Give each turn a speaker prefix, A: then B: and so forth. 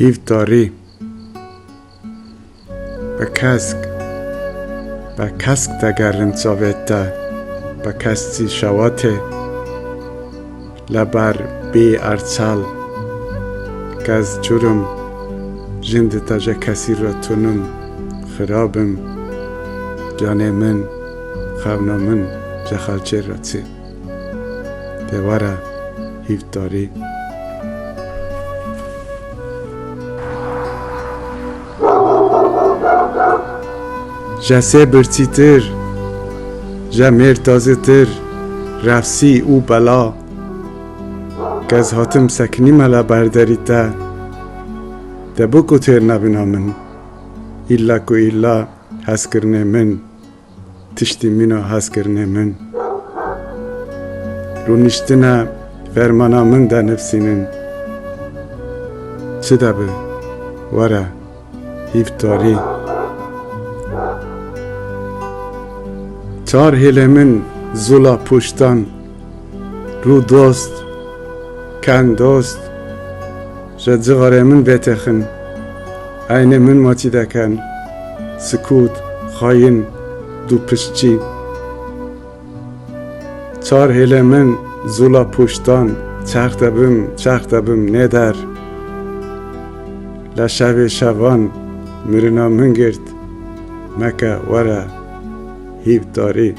A: hivdari به کسک. به کسک دگرن ساویتا به کستی شواته. لبر بی ارچال گز جرم جند تاجه کسی را تونم خرابم. جان من خونا من جخالچه را چه دواره هیفتاری جسه برچی تر جمیر تازه تر رفسی او بلا گز هاتم سکنی ملا برداری تا دبو کو تر نبینا من ایلا کو ایلا هست کرنه من تشتی مینا هست کرنه من رو نشتنا فرمانا من دا نفسینن چه دبه وره هیفتاری چار هیل من زولا پشتان رو دوست کن دوست جدزغاره من بتخن عین من ماتی دکن. سکوت خاین دو پشچی چار هیل من زولا پشتان چرخ دبم چرخ دبم ندر. لشوی شوان مرنا من گرد مکه وره. півтори.